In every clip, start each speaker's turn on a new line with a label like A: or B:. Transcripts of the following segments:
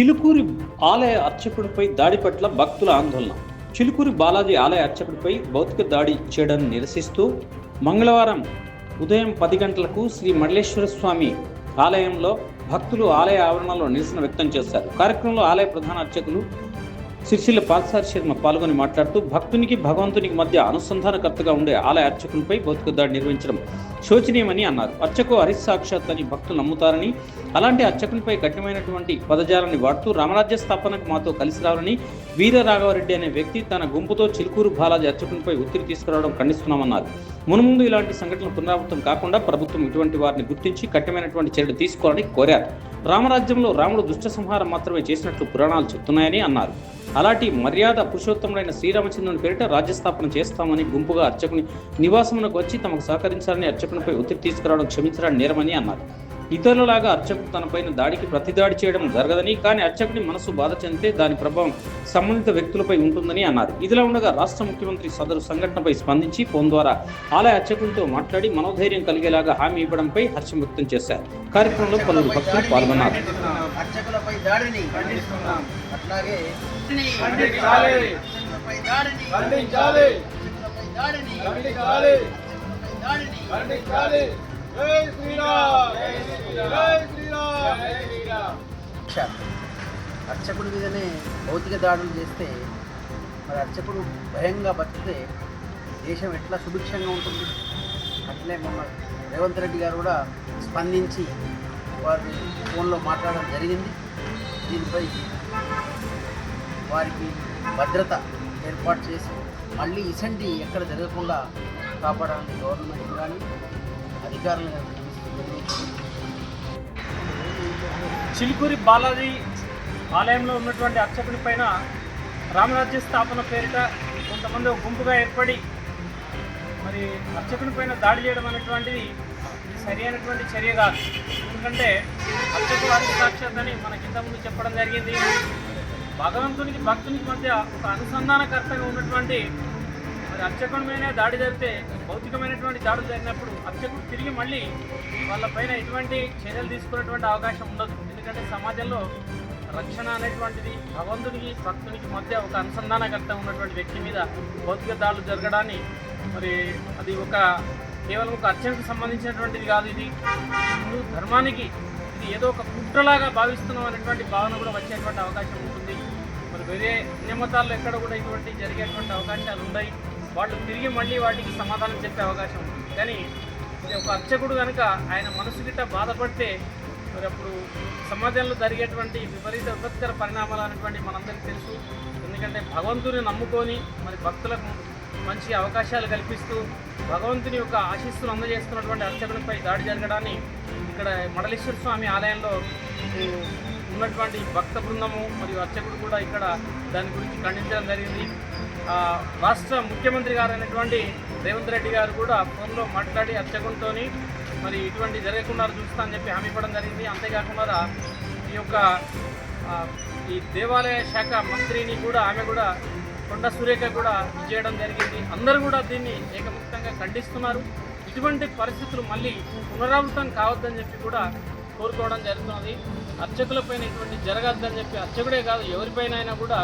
A: చిలుకూరి ఆలయ అర్చకుడిపై దాడి పట్ల భక్తుల ఆందోళన. చిలుకూరి బాలాజీ ఆలయ అర్చకుడిపై భౌతిక దాడి చేయడాన్ని నిరసిస్తూ మంగళవారం ఉదయం పది గంటలకు శ్రీ మండలేశ్వర స్వామి ఆలయంలో భక్తులు ఆలయ ఆవరణలో నిరసన వ్యక్తం చేశారు. కార్యక్రమంలో ఆలయ ప్రధాన అర్చకులు సిరిసిల్ల పాల్సార్ శర్మ పాల్గొని మాట్లాడుతూ భక్తునికి భగవంతునికి మధ్య అనుసంధానకర్తగా ఉండే ఆలయ అర్చకునిపై భౌతిక దాడి నిర్వహించడం శోచనీయమని అన్నారు. అర్చకు హరిసాక్షాత్ అని భక్తులు నమ్ముతారని అలాంటి అర్చకునిపై కఠినమైనటువంటి పదజాలాన్ని వాడుతూ రామరాజ్య స్థాపనకు మాతో కలిసి రావాలని వీర రాఘవరెడ్డి అనే వ్యక్తి తన గుంపుతో చిలుకూరు బాలాజీ అర్చకునిపై ఒత్తిడి తీసుకురావడం ఖండిస్తున్నామన్నారు. మునుముందు ఇలాంటి సంఘటనలు పునరావృతం కాకుండా ప్రభుత్వం ఇటువంటి వారిని గుర్తించి కఠినమైనటువంటి చర్యలు తీసుకోవాలని కోరారు. రామరాజ్యంలో రాముడు దుష్ట సంహారం మాత్రమే చేసినట్లు పురాణాలు చెప్తున్నాయని అన్నారు. అలాంటి మర్యాద పురుషోత్తముడైన శ్రీరామచంద్రుని పేరిట రాజ్యస్థాపన చేస్తామని గుంపుగా అర్చకుని నివాసమునకు వచ్చి తమకు సహకరించాలని అర్చకునిపై ఒత్తిడి తీసుకురావడం క్షమించడం నేరమని అన్నారు. ఇతరులలాగా అర్చకుడు తనపైన దాడికి ప్రతిదాడి చేయడం జరగదని కానీ అర్చకుని మనసు బాధ చెందితే దాని ప్రభావం సంబంధిత వ్యక్తులపై ఉంటుందని అన్నారు. ఇదిలా ఉండగా రాష్ట్ర ముఖ్యమంత్రి సదరు సంఘటనపై స్పందించి ఫోన్ ద్వారా ఆలయ అర్చకులతో మాట్లాడి మనోధైర్యం కలిగేలాగా హామీ ఇవ్వడంపై హర్షం వ్యక్తం చేశారు. కార్యక్రమంలో పలువురు భక్తులు పాల్గొన్నారు.
B: అర్చకులపై దాడిని అర్చకుడి మీదనే భౌతిక దాడులు చేస్తే మరి అర్చకుడు భయంగా బతికితే దేశం ఎట్లా సుభిక్షంగా ఉంటుంది? అట్లే మొన్న రేవంత్ రెడ్డి గారు కూడా స్పందించి వారి ఫోన్లో మాట్లాడడం జరిగింది. దీనిపై వారికి భద్రత ఏర్పాటు చేసి మళ్ళీ ఇసంటి ఎక్కడ జరగకుండా కాపాడాలని గవర్నమెంట్ కానీ
C: చిలుకూరి బాలాజీ ఆలయంలో ఉన్నటువంటి అర్చకుని పైన రామరాజ్య స్థాపన పేరిట కొంతమంది గుంపుగా ఏర్పడి మరి అర్చకుని పైన దాడి చేయడం అనేటువంటిది సరి అయినటువంటి చర్య కాదు. ఎందుకంటే అర్చకుడు వారి సాక్షాత్ మనకి ఇంతకుముందు చెప్పడం జరిగింది. భగవంతునికి భక్తునికి మధ్య ఒక అనుసంధానకర్తగా ఉన్నటువంటి అర్చకుడి మీద దాడి జరిగితే భౌతికమైనటువంటి దాడులు జరిగినప్పుడు అర్చకుడు తిరిగి మళ్ళీ వాళ్ళపైన ఎటువంటి చర్యలు తీసుకునేటువంటి అవకాశం ఉండదు. ఎందుకంటే సమాజంలో రక్షణ అనేటువంటిది భగవంతునికి భక్తునికి మధ్య ఒక అనుసంధానకర్త ఉన్నటువంటి వ్యక్తి మీద భౌతిక దాడులు జరగడాన్ని మరి అది ఒక కేవలం ఒక అర్చనకు సంబంధించినటువంటిది కాదు ఇది. హిందూ ధర్మానికి ఇది ఏదో ఒక కుట్రలాగా భావిస్తున్నాం అనేటువంటి భావన కూడా వచ్చేటువంటి అవకాశం ఉంటుంది. మరి వేరే నియమతాల్లో ఎక్కడ కూడా ఇటువంటి జరిగేటువంటి అవకాశాలు ఉన్నాయి వాళ్ళు తిరిగి మళ్ళీ వాటికి సమాధానం చెప్పే అవకాశం ఉంటుంది కానీ ఇది ఒక అర్చకుడు కనుక ఆయన మనసు గిట్ట బాధపడితే మరి అప్పుడు సమాజంలో జరిగేటువంటి విపరీత విపత్కర పరిణామాలు అనేటువంటి మనందరికీ తెలుసు. ఎందుకంటే భగవంతుని నమ్ముకొని మరి భక్తులకు మంచి అవకాశాలు కల్పిస్తూ భగవంతుని యొక్క ఆశీస్సులు అందజేస్తున్నటువంటి అర్చకునిపై దాడి జరగడాన్ని ఇక్కడ మడలేశ్వర స్వామి ఆలయంలో ఉన్నటువంటి భక్త బృందము మరియు అర్చకుడు కూడా ఇక్కడ దాని గురించి ఖండించడం జరిగింది. రాష్ట్ర ముఖ్యమంత్రి గారు అయినటువంటి రేవంత్ రెడ్డి గారు కూడా ఫోన్లో మాట్లాడి అర్చకులతో మరి ఇటువంటి జరగకుండా చూస్తా అని చెప్పి హామీ ఇవ్వడం జరిగింది. అంతేకాకుండా ఈ యొక్క ఈ దేవాలయ శాఖ మంత్రిని కూడా ఆమె కూడా కొండ సురేఖ కూడా చేయడం జరిగింది. అందరూ కూడా దీన్ని ఏకముక్తంగా ఖండిస్తున్నారు. ఇటువంటి పరిస్థితులు మళ్ళీ పునరావృతం కావద్దని చెప్పి కూడా కోరుకోవడం జరుగుతున్నది. అర్చకులపైన ఇటువంటి జరగద్దని చెప్పి అర్చకుడే కాదు ఎవరిపైన అయినా కూడా.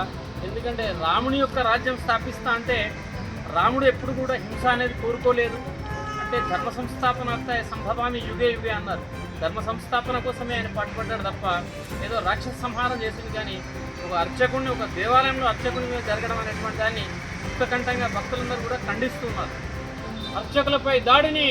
C: ఎందుకంటే రాముని యొక్క రాజ్యం స్థాపిస్తా అంటే రాముడు ఎప్పుడు కూడా హింస అనేది కోరుకోలేదు. అంటే ధర్మ సంస్థాపనార్థ సంభవామి యుగే యుగే అన్నారు. ధర్మ సంస్థాపన కోసమే ఆయన పాటుపడ్డాడు తప్ప ఏదో రాక్షస సంహారం చేసింది కానీ ఒక అర్చకుడిని ఒక దేవాలయంలో అర్చకుని మీద జరగడం అనేటువంటి దాన్ని ముక్తకంఠంగా భక్తులందరూ కూడా ఖండిస్తున్నారు. అర్చకులపై దాడిని